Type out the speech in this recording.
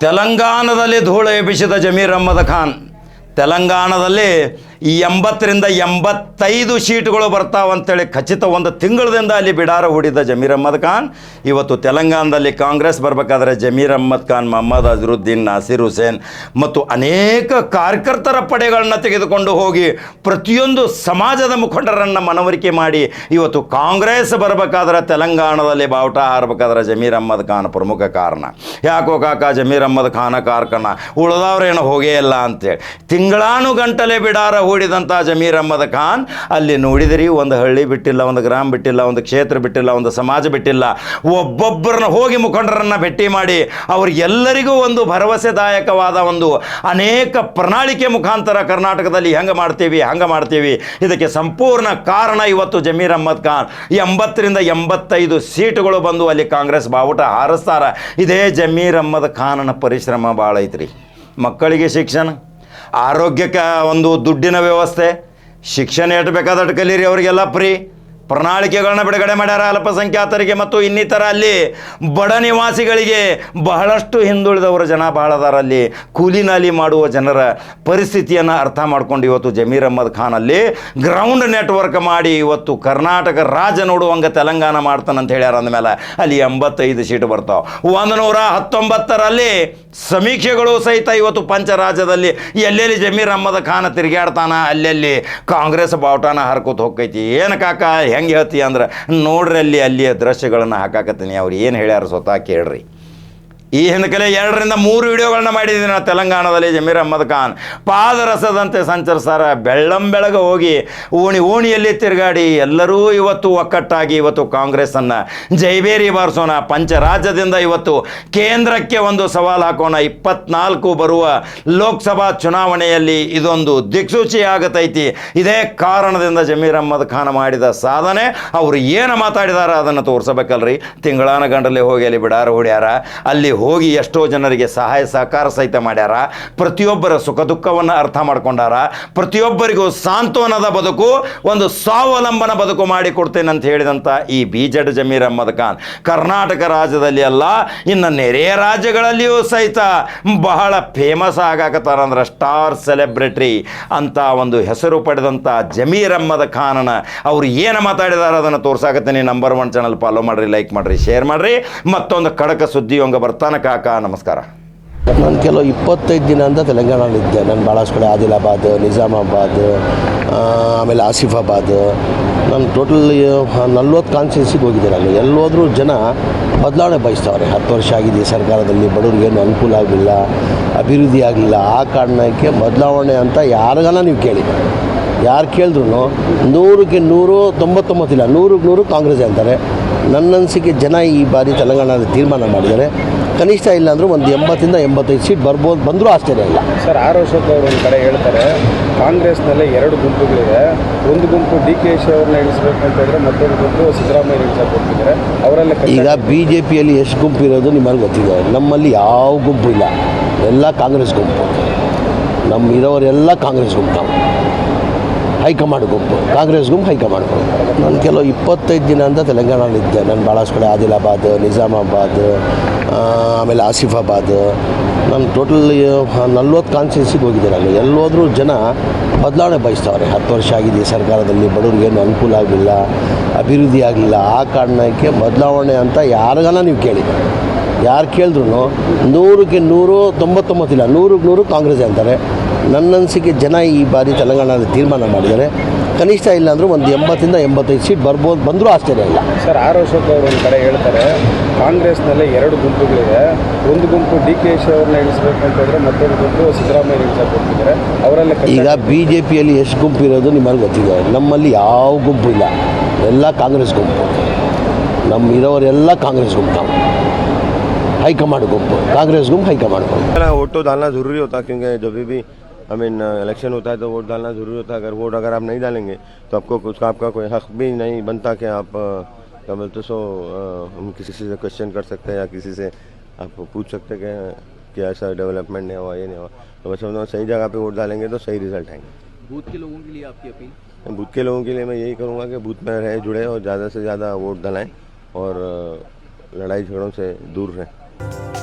ತೆಲಂಗಾಣದಲ್ಲಿ ಧೂಳು ಎಬ್ಬಿಸಿದ ಜಮೀರ್ ಅಹ್ಮದ್ ಖಾನ್. ತೆಲಂಗಾಣದಲ್ಲಿ ಎಂಬತ್ತರಿಂದ ಎಂಬತ್ತೈದು ಸೀಟುಗಳು ಬರ್ತಾವಂತೇಳಿ ಖಚಿತ ಒಂದು ತಿಂಗಳದಿಂದ ಅಲ್ಲಿ ಬಿಡಾರ ಹೂಡಿದ್ದ ಜಮೀರ್ ಅಹ್ಮದ್ ಖಾನ್. ಇವತ್ತು ತೆಲಂಗಾಣದಲ್ಲಿ ಕಾಂಗ್ರೆಸ್ ಬರಬೇಕಾದ್ರೆ ಜಮೀರ್ ಅಹ್ಮದ್ ಖಾನ್, ಮೊಹಮ್ಮದ್ ಅಜರುದ್ದೀನ್, ನಾಸಿರ್ ಹುಸೇನ್ ಮತ್ತು ಅನೇಕ ಕಾರ್ಯಕರ್ತರ ಪಡೆಗಳನ್ನ ತೆಗೆದುಕೊಂಡು ಹೋಗಿ ಪ್ರತಿಯೊಂದು ಸಮಾಜದ ಮುಖಂಡರನ್ನು ಮನವರಿಕೆ ಮಾಡಿ ಇವತ್ತು ಕಾಂಗ್ರೆಸ್ ಬರಬೇಕಾದ್ರೆ ತೆಲಂಗಾಣದಲ್ಲಿ ಬಾವುಟ ಹಾರಬೇಕಾದ್ರೆ ಜಮೀರ್ ಅಹ್ಮದ್ ಖಾನ್ ಪ್ರಮುಖ ಕಾರಣ. ಯಾಕೋ ಕಾಕ, ಜಮೀರ್ ಅಹ್ಮದ್ ಖಾನ ಕಾರ್ಕಣ ಉಳಿದವ್ರೇನು ಹೋಗೇ ಇಲ್ಲ ಅಂತೇಳಿ. ತಿಂಗಳಾನು ಗಂಟಲೆ ಬಿಡಾರ ಹೂಡಿದಂಥ ಜಮೀರ್ ಅಹ್ಮದ್ ಖಾನ್, ಅಲ್ಲಿ ನೋಡಿದಿರಿ, ಒಂದು ಹಳ್ಳಿ ಬಿಟ್ಟಿಲ್ಲ, ಒಂದು ಗ್ರಾಮ ಬಿಟ್ಟಿಲ್ಲ, ಒಂದು ಕ್ಷೇತ್ರ ಬಿಟ್ಟಿಲ್ಲ, ಒಂದು ಸಮಾಜ ಬಿಟ್ಟಿಲ್ಲ. ಒಬ್ಬೊಬ್ಬರನ್ನ ಹೋಗಿ ಮುಖಂಡರನ್ನು ಭೇಟಿ ಮಾಡಿ ಅವ್ರಿಗೆಲ್ಲರಿಗೂ ಒಂದು ಭರವಸೆದಾಯಕವಾದ ಒಂದು ಅನೇಕ ಪ್ರಣಾಳಿಕೆ ಮುಖಾಂತರ ಕರ್ನಾಟಕದಲ್ಲಿ ಹೆಂಗೆ ಮಾಡ್ತೀವಿ, ಹಂಗೆ ಮಾಡ್ತೀವಿ. ಇದಕ್ಕೆ ಸಂಪೂರ್ಣ ಕಾರಣ ಇವತ್ತು ಜಮೀರ್ ಅಹ್ಮದ್ ಖಾನ್. ಎಂಬತ್ತರಿಂದ ಎಂಬತ್ತೈದು ಸೀಟುಗಳು ಬಂದು ಅಲ್ಲಿ ಕಾಂಗ್ರೆಸ್ ಬಾವುಟ ಹಾರಿಸ್ತಾರ. ಇದೇ ಜಮೀರ್ ಅಹ್ಮದ್ ಖಾನನ ಪರಿಶ್ರಮ ಭಾಳ ಐತ್ರಿ. ಮಕ್ಕಳಿಗೆ ಶಿಕ್ಷಣ ಆರೋಗ್ಯಕ್ಕೆ ಒಂದು ದುಡ್ಡಿನ ವ್ಯವಸ್ಥೆ ಶಿಕ್ಷಣ ಎಟ್ ಕಲೀರಿ ಅವರಿಗೆಲ್ಲ ಫ್ರೀ ಪ್ರಣಾಳಿಕೆಗಳನ್ನ ಬಿಡುಗಡೆ ಮಾಡ್ಯಾರ ಅಲ್ಪಸಂಖ್ಯಾತರಿಗೆ ಮತ್ತು ಇನ್ನಿತರ ಅಲ್ಲಿ ಬಡ ನಿವಾಸಿಗಳಿಗೆ ಬಹಳಷ್ಟು ಹಿಂದುಳಿದವರು ಜನ ಬಹಳ ಕೂಲಿನಾಲಿ ಮಾಡುವ ಜನರ ಪರಿಸ್ಥಿತಿಯನ್ನು ಅರ್ಥ ಮಾಡ್ಕೊಂಡು ಇವತ್ತು ಜಮೀರ್ ಅಹ್ಮದ್ ಖಾನ್ ಅಲ್ಲಿ ಗ್ರೌಂಡ್ ನೆಟ್ವರ್ಕ್ ಮಾಡಿ ಇವತ್ತು ಕರ್ನಾಟಕ ರಾಜ್ಯ ನೋಡುವಂಗೆ ತೆಲಂಗಾಣ ಮಾಡ್ತಾನಂತ ಹೇಳ್ಯಾರ ಅಂದಮೇಲೆ ಅಲ್ಲಿ ಎಂಬತ್ತೈದು ಸೀಟ್ ಬರ್ತಾವೆ. ಒಂದು ನೂರ ಹತ್ತೊಂಬತ್ತರಲ್ಲಿ ಸಮೀಕ್ಷೆಗಳು ಸಹಿತ ಇವತ್ತು ಪಂಚರಾಜ್ಯದಲ್ಲಿ ಎಲ್ಲೆಲ್ಲಿ ಜಮೀರ್ ಅಹ್ಮದ್ ಖಾನ್ ತಿರುಗಾಡ್ತಾನ ಅಲ್ಲೆಲ್ಲಿ ಕಾಂಗ್ರೆಸ್ ಬಾವುಟಾನ ಹರ್ಕೋತ ಹೋಗ್ತೈತಿ. ಏನು ಕಾಕ ಹೆಂಗೆ ಹೇಳ್ತಿ ಅಂದ್ರೆ ನೋಡ್ರಿ ಅಲ್ಲಿ ಅಲ್ಲಿಯ ದೃಶ್ಯಗಳನ್ನು ಹಾಕಾಕತ್ತೀನಿ. ಅವ್ರು ಏನು ಹೇಳ್ಯಾರ ಸ್ವತಃ ಕೇಳ್ರಿ. ಈ ಹಿಂದಕ್ಕೆ ಎರಡರಿಂದ ಮೂರು ವಿಡಿಯೋಗಳನ್ನ ಮಾಡಿದ್ದೀನಿ ನಾನು ತೆಲಂಗಾಣದಲ್ಲಿ ಜಮೀರ್ ಅಹ್ಮದ್ ಖಾನ್. ಪಾದರಸದಂತೆ ಸಂಚರಿಸ್ತಾರ. ಬೆಳ್ಳಂ ಬೆಳಗ ಹೋಗಿ ಓಣಿ ಓಣಿಯಲ್ಲಿ ತಿರುಗಾಡಿ ಎಲ್ಲರೂ ಇವತ್ತು ಒಕ್ಕಟ್ಟಾಗಿ ಇವತ್ತು ಕಾಂಗ್ರೆಸ್ಸನ್ನು ಜೈಬೇರಿ ಬಾರಿಸೋಣ. ಪಂಚರಾಜ್ಯದಿಂದ ಇವತ್ತು ಕೇಂದ್ರಕ್ಕೆ ಒಂದು ಸವಾಲು ಹಾಕೋಣ. ಇಪ್ಪತ್ನಾಲ್ಕು ಬರುವ ಲೋಕಸಭಾ ಚುನಾವಣೆಯಲ್ಲಿ ಇದೊಂದು ದಿಕ್ಸೂಚಿ ಆಗತೈತಿ. ಇದೇ ಕಾರಣದಿಂದ ಜಮೀರ್ ಅಹ್ಮದ್ ಖಾನ್ ಮಾಡಿದ ಸಾಧನೆ. ಅವರು ಏನು ಮಾತಾಡಿದಾರ ಅದನ್ನು ತೋರಿಸಬೇಕಲ್ರಿ. ತಿಂಗಳಾನ ಗಂಡಲ್ಲಿ ಹೋಗಿ ಅಲ್ಲಿ ಬಿಡಾರ ಹೊಡ್ಯಾರ. ಅಲ್ಲಿ ಹೋಗಿ ಎಷ್ಟೋ ಜನರಿಗೆ ಸಹಾಯ ಸಹಕಾರ ಸಹಿತ ಮಾಡ್ಯಾರ. ಪ್ರತಿಯೊಬ್ಬರ ಸುಖ ದುಃಖವನ್ನು ಅರ್ಥ ಮಾಡ್ಕೊಂಡಾರ. ಪ್ರತಿಯೊಬ್ಬರಿಗೂ ಸಾಂತ್ವನದ ಬದುಕು, ಒಂದು ಸ್ವಾವಲಂಬನ ಬದುಕು ಮಾಡಿ ಕೊಡ್ತೇನೆ ಅಂತ ಹೇಳಿದಂಥ ಈ ಬಿ ಜೆಡ್ ಜಮೀರ್ ಅಹ್ಮದ್ ಖಾನ್. ಕರ್ನಾಟಕ ರಾಜ್ಯದಲ್ಲಿ ಅಲ್ಲ, ಇನ್ನು ನೆರೆಯ ರಾಜ್ಯಗಳಲ್ಲಿಯೂ ಸಹಿತ ಬಹಳ ಫೇಮಸ್ ಆಗಾಕತ್ತಾರ ಅಂದ್ರೆ ಸ್ಟಾರ್ ಸೆಲೆಬ್ರಿಟಿ ಅಂತ ಒಂದು ಹೆಸರು ಪಡೆದಂಥ ಜಮೀರ್ ಅಹ್ಮದ್ ಖಾನನ ಅವರು ಏನು ಮಾತಾಡಿದಾರ ಅದನ್ನು ತೋರ್ಸಾಕತ್ತೀನಿ. ನಂಬರ್ ಒನ್ ಚಾನಲ್ ಫಾಲೋ ಮಾಡಿರಿ ಲೈಕ್ ಮಾಡಿರಿ ಶೇರ್ ಮಾಡಿರಿ. ಮತ್ತೊಂದು ಕಡಕ ಸುದ್ದಿ ಹಂಗೆ ಬರ್ತಾನೆ ಕಾಕ, ನಮಸ್ಕಾರ. ನಾನು ಕೆಲವು ಇಪ್ಪತ್ತೈದು ದಿನ ಅಂತ ತೆಲಂಗಾಣದಲ್ಲಿದ್ದೆ ನಾನು ಭಾಳಷ್ಟು ಕಡೆ ಆದಿಲಾಬಾದ್, ನಿಜಾಮಾಬಾದ್ ಆಮೇಲೆ ಆಸಿಫಾಬಾದ್, ನಾನು ಟೋಟಲ್ ನಲ್ವತ್ತು ಕಾನ್ಸ್ಟಿಟ್ಯೂನ್ಸಿಗೆ ಹೋಗಿದ್ದೆ ನಾನು. ಎಲ್ಲೋದ್ರೂ ಜನ ಬದಲಾವಣೆ ಬಯಸ್ತಾವ್ರೆ. ಹತ್ತು ವರ್ಷ ಆಗಿದೆ ಸರ್ಕಾರದಲ್ಲಿ ಬಡವ್ರಿಗೆ ಏನು ಅನುಕೂಲ ಆಗಲಿಲ್ಲ ಅಭಿವೃದ್ಧಿ ಆಗಲಿಲ್ಲ ಆ ಕಾರಣಕ್ಕೆ ಬದಲಾವಣೆ ಅಂತ ಯಾರಿಗಾನ ನೀವು ಕೇಳಿ. ಯಾರು ಕೇಳಿದ್ರು ನೂರಕ್ಕೆ ನೂರು ತೊಂಬತ್ತೊಂಬತ್ತಿಲ್ಲ ನೂರಕ್ಕೆ ನೂರು ಕಾಂಗ್ರೆಸ್ ಅಂತಾರೆ. ನನ್ನ ಅನಿಸಿಕೆ ಜನ ಈ ಬಾರಿ ತೆಲಂಗಾಣದಲ್ಲಿ ತೀರ್ಮಾನ ಮಾಡಿದ್ದಾರೆ. ಕನಿಷ್ಠ ಇಲ್ಲ ಅಂದರೂ ಒಂದು ಎಂಬತ್ತಿಂದ ಎಂಬತ್ತೈದು ಸೀಟ್ ಬರ್ಬೋದು ಬಂದರೂ ಆಶ್ಚರ್ಯ ಇಲ್ಲ. ಸರ್ ಆರ್ ಅಶೋಕ್ ಅವರು ಒಂದು ಕಡೆ ಹೇಳ್ತಾರೆ ಕಾಂಗ್ರೆಸ್ನಲ್ಲೇ ಎರಡು ಗುಂಪುಗಳಿವೆ. ಒಂದು ಗುಂಪು ಡಿ ಕೆ ಶಿ ಅವ್ರನ್ನ ಇಳಿಸ್ಬೇಕು ಅಂತ ಹೇಳಿದ್ರೆ ಮತ್ತೊಂದು ಗುಂಪು ಸಿದ್ದರಾಮಯ್ಯ ಇಳಿಸಬೇಕು ಅಂತಿದ್ದಾರೆ ಅವರೆಲ್ಲ ಈಗ ಬಿ ಜೆ ಪಿಯಲ್ಲಿ ಎಷ್ಟು ಗುಂಪು ಇರೋದು ನಿಮಗೆ ಗೊತ್ತಿದೆ. ನಮ್ಮಲ್ಲಿ ಯಾವ ಗುಂಪು ಇಲ್ಲ. ಎಲ್ಲ ಕಾಂಗ್ರೆಸ್ ಗುಂಪು. ನಮ್ಮ ಇರೋರೆಲ್ಲ ಕಾಂಗ್ರೆಸ್ ಗುಂಪು. ನಾವು ಹೈಕಮಾಂಡ್ ಗುಂಪು, ಕಾಂಗ್ರೆಸ್ ಗುಂಪು ಹೈಕಮಾಂಡ್ ಗುಂಪು. ನಾನು ಕೆಲವು ಇಪ್ಪತ್ತೈದು ದಿನ ಅಂತ ತೆಲಂಗಾಣದಲ್ಲಿದ್ದೆ. ನಾನು ಭಾಳಷ್ಟು ಕಡೆ ಆದಿಲಾಬಾದ್, ನಿಜಾಮಾಬಾದ್ ಆಮೇಲೆ ಆಸಿಫಾಬಾದ್. ನಾನು ಟೋಟಲ್ ನಲ್ವತ್ತು ಕಾನ್ಸ್ಟಿಟ್ಯೂನ್ಸಿಗೆ ಹೋಗಿದ್ದೆ ನಾನು. ಎಲ್ಲೋದ್ರೂ ಜನ ಬದಲಾವಣೆ ಬಯಸ್ತಾವ್ರೆ. ಹತ್ತು ವರ್ಷ ಆಗಿದೆ ಸರ್ಕಾರದಲ್ಲಿ ಬಡವ್ರಿಗೆ ಏನು ಅನುಕೂಲ ಆಗಲಿಲ್ಲ ಅಭಿವೃದ್ಧಿ ಆಗಲಿಲ್ಲ ಆ ಕಾರಣಕ್ಕೆ ಬದಲಾವಣೆ ಅಂತ ಯಾರಿಗಾನ ನೀವು ಕೇಳಿ ಯಾರು ಕೇಳಿದ್ರು ನೂರಕ್ಕೆ ನೂರು ತೊಂಬತ್ತೊಂಬತ್ತಿಲ್ಲ ನೂರಕ್ಕೆ ನೂರು ಕಾಂಗ್ರೆಸ್ ಅಂತಾರೆ. ನನ್ನ ಅನಿಸಿಕೆ ಜನ ಈ ಬಾರಿ ತೆಲಂಗಾಣದಲ್ಲಿ ತೀರ್ಮಾನ ಮಾಡಿದ್ದಾರೆ ಕನಿಷ್ಠ ಇಲ್ಲ ಅಂದರೂ ಒಂದು ಎಂಬತ್ತಿಂದ ಎಂಬತ್ತೈದು ಸೀಟ್ ಬರ್ಬೋದು ಬಂದರೂ ಆಶ್ಚರ್ಯ ಇಲ್ಲ ಸರ್ ಆರ್ ಅಶೋಕ್ ಅವರು ಒಂದು ಕಡೆ ಹೇಳ್ತಾರೆ ಕಾಂಗ್ರೆಸ್ನಲ್ಲೇ ಎರಡು ಗುಂಪುಗಳಿದೆ ಒಂದು ಗುಂಪು ಡಿ ಕೆ ಶಿ ಅವ್ರನ್ನ ಇಳಿಸ್ಬೇಕು ಅಂತ ಹೇಳಿದ್ರೆ ಮತ್ತೊಂದು ಗುಂಪು ಸಿದ್ದರಾಮಯ್ಯ ಇಳಿಸಕ್ಕೆ ಹೋಗ್ತಿದ್ದಾರೆ ಅವರೆಲ್ಲ ಈಗ ಬಿ ಜೆ ಪಿಯಲ್ಲಿ ಎಷ್ಟು ಗುಂಪು ಇರೋದು ನಿಮಗೆ ಗೊತ್ತಿದೆ ನಮ್ಮಲ್ಲಿ ಯಾವ ಗುಂಪು ಇಲ್ಲ ಎಲ್ಲ ಕಾಂಗ್ರೆಸ್ ಗುಂಪು ನಮ್ಮ ಇರೋರೆಲ್ಲ ಕಾಂಗ್ರೆಸ್ ಗುಂಪು ನಾವು ಹೈಕಮಾಂಡ್ ಗುಂಪು ಕಾಂಗ್ರೆಸ್ ಗುಂಪು ಹೈಕಮಾಂಡ್ ಗುಂಪು पहला वोट तो डालना ज़रूरी होता है क्योंकि जब भी आई मीन इलेक्शन होता है तो वोट डालना ज़रूरी होता है। अगर वोट अगर आप नहीं डालेंगे तो आपको उसका आपका कोई हक भी नहीं बनता कि आप क्या बोलते सो हम किसी से क्वेश्चन कर सकते हैं या किसी से आप पूछ सकते हैं कि ऐसा डेवलपमेंट नहीं हुआ ये नहीं हुआ। तो मैं समझता हूँ सही जगह पे वोट डालेंगे तो सही रिज़ल्ट आएँगे। बूथ के लोगों के लिए आपकी अपील? बूथ के लोगों के लिए मैं यही करूँगा कि बूथ में रहे जुड़े और ज़्यादा से ज़्यादा वोट डालें और लड़ाई झगड़ों से दूर रहें।